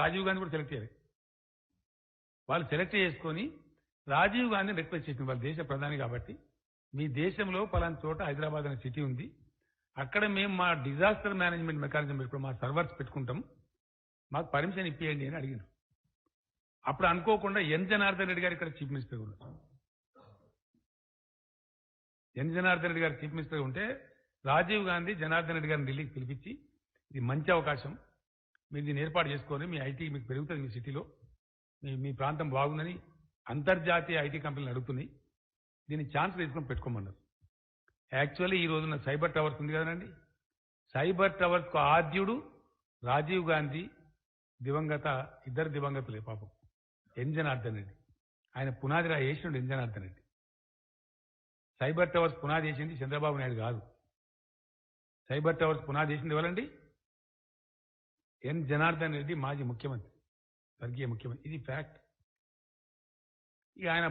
రాజీవ్ గాంధీ కూడా సెలెక్ట్ చేయాలి వాళ్ళు సెలెక్ట్ చేసుకొని రాజీవ్ గాంధీని రిక్వెస్ట్ చేసింది వాళ్ళ దేశ ప్రధాని కాబట్టి మీ దేశంలో పలానా చోట హైదరాబాద్ అనే సిటీ ఉంది. అక్కడ మేము మా డిజాస్టర్ మేనేజ్మెంట్ మెకానిజం పెట్టుకుని మా సర్వర్స్ పెట్టుకుంటాం. మాకు పర్మిషన్ ఇప్పియండి అని అడిగారు అప్పుడు అనుకోకుండా ఎన్ జనార్దన్ రెడ్డి గారు ఇక్కడ చీఫ్ మినిస్టర్ ఉన్నారు. ఎన్ జనార్దన్ రెడ్డి గారు చీఫ్ మినిస్టర్ ఉంటే రాజీవ్ గాంధీ జనార్దన్ రెడ్డి గారిని ఢిల్లీకి పిలిపించి ఇది మంచి అవకాశం. మీరు దీన్ని ఏర్పాటు చేసుకొని మీ ఐటీ మీకు పెరుగుతుంది మీ సిటీలో. మీ మీ ప్రాంతం బాగుందని అంతర్జాతీయ ఐటీ కంపెనీలు అడుగుతున్నాయి దీన్ని ఛాన్స్ తీసుకొని పెట్టుకోమన్నారు. యాక్చువల్లీ ఈ రోజున సైబర్ టవర్స్ ఉంది కదండి. సైబర్ టవర్స్కు ఆద్యుడు రాజీవ్ గాంధీ దివంగత ఇద్దరు దివంగతులే పాపం. ఎంజనార్దన్ రెడ్డి. ఆయన పునాది రా వేసినాడు ఎంజనార్దన్ రెడ్డి. సైబర్ టవర్స్ పునాది వేసింది చంద్రబాబు నాయుడు కాదు. సైబర్ టవర్స్ పునాది వేసింది ఎవరండి? ఎన్ జనార్దన్ రెడ్డి మాజీ ముఖ్యమంత్రి స్వర్గీయ ముఖ్యమంత్రి. ఇది ఫ్యాక్ట్. ఇక ఆయన